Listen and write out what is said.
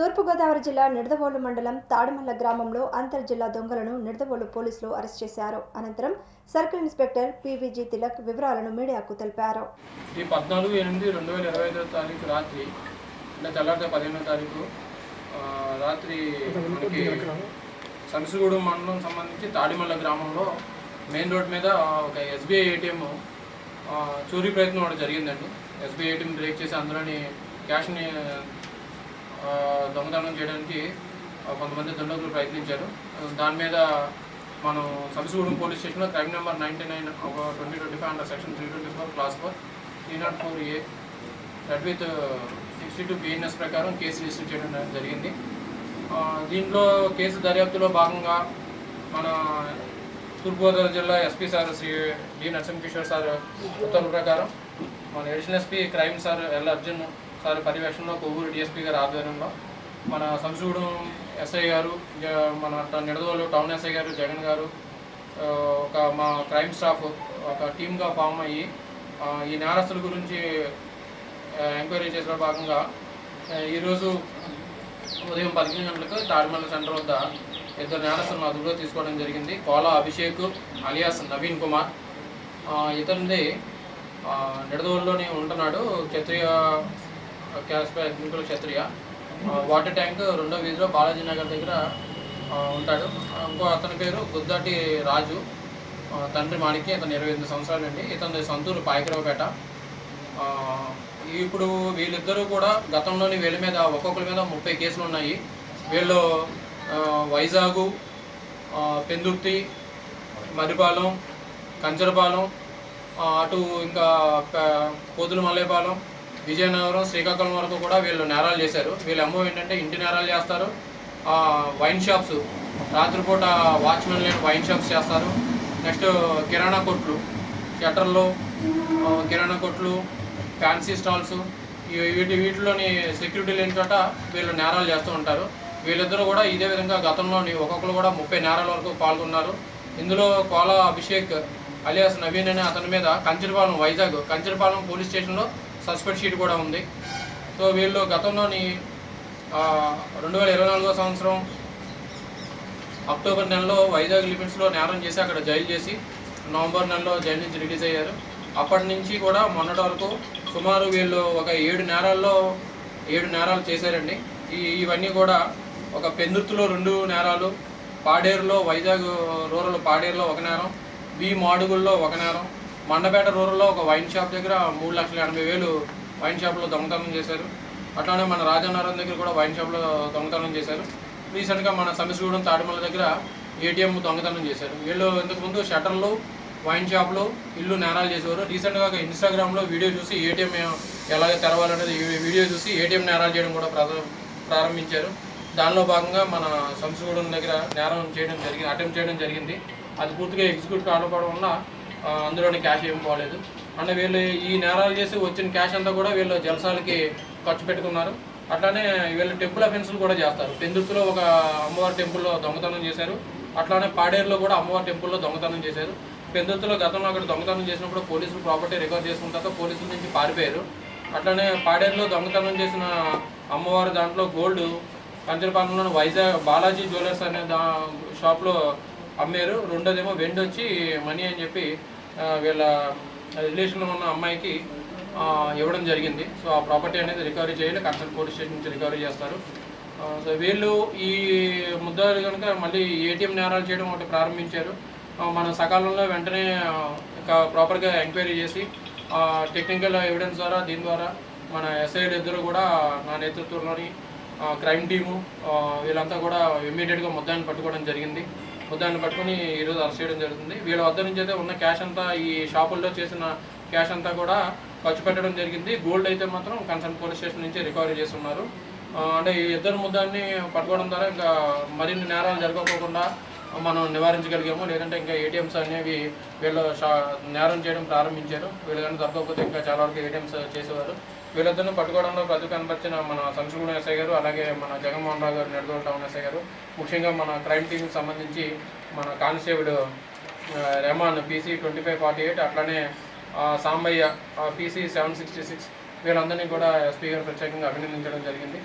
తూర్పుగోదావరి జిల్లా నిడదవోలు మండలం తాడిమల్ల గ్రామంలో అంతర్ జిల్లా దొంగలను నిడదవోలు పోలీసులు అరెస్ట్ చేశారు. అనంతరం సర్కిల్ ఇన్స్పెక్టర్ పీవీజీ తిలక్ వివరాలను మీడియాకు తెలిపారు. ఈ పద్నాలుగు ఎనిమిది రెండు వేల ఇరవై ఐదో తారీఖు రాత్రి అంటే తెల్లారితే పదిహేనో తారీఖు రాత్రి మనకి సంసుగూడెం మండలం సంబంధించి తాడిమల్ల గ్రామంలో మెయిన్ రోడ్ మీద ఒక ఎస్బీఐ ఏటీఎం చోరీ ప్రయత్నం ఒకటి జరిగిందండి. ఎస్బీఐ ఏటీఎం బ్రేక్ చేసి అందులోని క్యాష్ని దొంగతనం చేయడానికి కొంతమంది దుండగులు ప్రయత్నించారు. దాని మీద మనం సంసుగూడెం పోలీస్ స్టేషన్లో క్రైమ్ నెంబర్ నైంటీ నైన్ ఒక twenty twenty five under section three twenty four clause four three not four A read with sixty two BNS ప్రకారం కేసు రిజిస్టర్ చేయడం జరిగింది. దీంట్లో కేసు దర్యాప్తులో భాగంగా మన తూర్పుగోదావరి జిల్లా SP sir Sri D Narasimhakishore sir ఉత్తర్వుల ప్రకారం మన additional SP crime sir L Arjun sir పర్యవేక్షణలో కొవ్వూరు డిఎస్పీ గారి ఆధ్వర్యంలో మన సంసూగూడెం ఎస్ఐ గారు మన నిడదోలు టౌన్ ఎస్ఐ గారు జగన్ గారు ఒక మా క్రైమ్ స్టాఫ్ ఒక టీమ్గా ఫామ్ అయ్యి ఈ నేరస్తుల గురించి ఎంక్వైరీ చేసిన భాగంగా ఈరోజు ఉదయం పదిహేను గంటలకు తాడిమల్ల సెంటర్ వద్ద ఇద్దరు నేరస్తులను అదుపులో తీసుకోవడం జరిగింది. కోలా అభిషేక్ అలియాస్ నవీన్ కుమార్ ఆ, ఇతనిది నిడదవోలులోనే ఉంటున్నాడు Kshatriya caste Kshatriya. Water tank రెండో వీధిలో బాలాజీ నగర్ దగ్గర ఉంటాడు. ఇంకో అతని పేరు గుద్దాటి రాజు. తండ్రి మాణిక్య ఇతను ఇరవై ఎనిమిది సంవత్సరాలు అండి ఇతని సొంతూరు పాయకరావుపేట. ఇప్పుడు వీళ్ళిద్దరూ కూడా గతంలోని వీళ్ళ మీద ఒక్కొక్కరి మీద ముప్పై కేసులు ఉన్నాయి. వీళ్ళు వైజాగు పెందుర్తి మరిపాలెం కంచరపాలెం అటు ఇంకా ప- మల్లేపాలెం విజయనగరం శ్రీకాకుళం వరకు కూడా వీళ్ళు నేరాలు చేశారు. వీళ్ళ అమ్మో ఏంటంటే ఇంటి నేరాలు చేస్తారు. వైన్ షాప్స్ రాత్రిపూట వాచ్మెన్ లేని వైన్ షాప్స్ చేస్తారు. నెక్స్ట్ కిరాణా కొట్లు షట్టర్లు కిరాణా కొట్లు ఫ్యాన్సీ స్టాల్స్ వీటి వీటిలోని సెక్యూరిటీ లేని చోట వీళ్ళు నేరాలు చేస్తూ ఉంటారు. వీళ్ళిద్దరూ కూడా ఇదే విధంగా గతంలోని ఒక్కొక్కరు కూడా ముప్పై నేరాల వరకు పాల్గొన్నారు. ఇందులో కోలా అభిషేక్ అలియాస్ నవీన్ అనే అతని మీద కంచరపాలెం వైజాగ్ కంచరపాలెం పోలీస్ స్టేషన్లో సస్పెక్ట్ షీట్ కూడా ఉంది. సో వీళ్ళు గతంలోని రెండు వేల ఇరవై నాలుగో సంవత్సరం అక్టోబర్ నెలలో వైజాగ్ లిమిట్స్లో నేరం చేసి అక్కడ జైలు చేసి నవంబర్ నెలలో జైలు నుంచి రిలీజ్ అయ్యారు. అప్పటి నుంచి కూడా మొన్నటి వరకు సుమారు వీళ్ళు ఒక ఏడు నేరాల్లో ఏడు నేరాలు చేశారండి. ఈ ఇవన్నీ కూడా ఒక పెందుర్తిలో రెండు నేరాలు పాడేరులో వైజాగ్ రూరల్ పాడేరులో ఒక నేరం బి మాడుగుల్లో ఒక నేరం మండపేట రూరల్లో ఒక వైన్ షాప్ దగ్గర మూడు లక్షల ఎనభై వేలు వైన్ షాప్లో దొంగతనం చేశారు. అట్లానే మన రాజానగరం దగ్గర కూడా వైన్ షాప్లో దొంగతనం చేశారు. రీసెంట్గా మన సమిసిగూడెం తాడిమల దగ్గర ఏటీఎం దొంగతనం చేశారు. వీళ్ళు ఇంతకుముందు షట్టర్లు వైన్ షాప్లో ఇల్లు నేరాలు చేసేవారు. రీసెంట్గా ఒక ఇన్స్టాగ్రామ్లో వీడియో చూసి ఏటీఎం ఎలాగ తెరవాలనేది వీడియో చూసి ఏటీఎం నేరాలు చేయడం కూడా ప్రారంభించారు. దానిలో భాగంగా మన సంసగూడెం దగ్గర నేరం చేయడం జరిగింది అటెంప్ట్ చేయడం జరిగింది. అది పూర్తిగా ఎగ్జిక్యూట్ కాకపోవడం వల్ల అందులోని క్యాష్ ఏం పోలేదు. అంటే వీళ్ళు ఈ నేరాలు చేసి వచ్చిన క్యాష్ అంతా కూడా వీళ్ళు జలసాలకి ఖర్చు పెట్టుకున్నారు. అట్లానే వీళ్ళు టెంపుల్ అఫెన్స్లు కూడా చేస్తారు. పెందుర్తిలో ఒక అమ్మవారి టెంపుల్లో దొంగతనం చేశారు. అట్లానే పాడేరులో కూడా అమ్మవారి టెంపుల్లో దొంగతనం చేశారు. పెందుర్తిలో గతంలో అక్కడ దొంగతనం చేసినప్పుడు పోలీసులు ప్రాపర్టీ రికవర్ చేసుకున్న తర్వాత పోలీసుల నుంచి పారిపోయారు. అట్లానే పాడేరులో దొంగతనం చేసిన అమ్మవారి దాంట్లో గోల్డ్ కంచరపాలెంలో వైజాగ్ బాలాజీ జ్యువెలర్స్ అనే దా షాప్లో అమ్మారు. రెండోదేమో వెండి వచ్చి మనీ అని చెప్పి వీళ్ళ రిలేషన్లో ఉన్న అమ్మాయికి ఇవ్వడం జరిగింది. సో ఆ ప్రాపర్టీ అనేది రికవరీ చేయాలి. కన్సల్ట్ పోలీస్ స్టేషన్ నుంచి రికవరీ చేస్తారు. సో వీళ్ళు ఈ ముద్దాలు కనుక మళ్ళీ ఏటీఎం నేరాలు చేయడం ఒకటి ప్రారంభించారు. మన మనం సకాలంలో వెంటనే ఇంకా ఇక ప్రాపర్గా ఎంక్వైరీ చేసి టెక్నికల్ ఎవిడెన్స్ ద్వారా దీని ద్వారా మన ఎస్ఐలు ఇద్దరు కూడా నా నేతృత్వంలోని క్రైమ్ టీము వీళ్ళంతా కూడా ఇమ్మీడియట్గా ముద్దాన్ని పట్టుకోవడం జరిగింది. ముద్దాన్ని పట్టుకొని ఈరోజు అరెస్ట్ చేయడం జరుగుతుంది. వీళ్ళ వద్ద నుంచి అయితే ఉన్న క్యాష్ అంతా ఈ షాపుల్లో చేసిన క్యాష్ అంతా కూడా ఖర్చు పెట్టడం జరిగింది. గోల్డ్ అయితే మాత్రం కన్సర్న్ పోలీస్ స్టేషన్ నుంచి రికవరీ చేస్తున్నారు. అంటే ఈ ఇద్దరు ముద్దాన్ని పట్టుకోవడం ద్వారా ఇంకా మరిన్ని నేరాలు జరగకోకుండా మనం నివారించగలిగాము. లేదంటే ఇంకా ఏటీఎంస్ అనేవి వీళ్ళు షా నేరం చేయడం ప్రారంభించారు. వీళ్ళు కానీ దొరకకపోతే ఇంకా చాలా వరకు ఏటీఎంస్ చేసేవారు. వీళ్ళిద్దరిని పట్టుకోవడంలో ప్రతి కనపరిచిన మన సంశుగుణ ఎస్ఐ గారు అలాగే మన జగన్మోహన్ రావు గారు నెడదోల్ టౌన్ ఎస్ఐ గారు. ముఖ్యంగా మన క్రైమ్ టీమ్కి సంబంధించి మన constable Reman PC twenty five forty eight అట్లానే Sambaiah PC seven sixty six వీళ్ళందరినీ కూడా ఎస్పీ గారు ప్రత్యేకంగా అభినందించడం జరిగింది.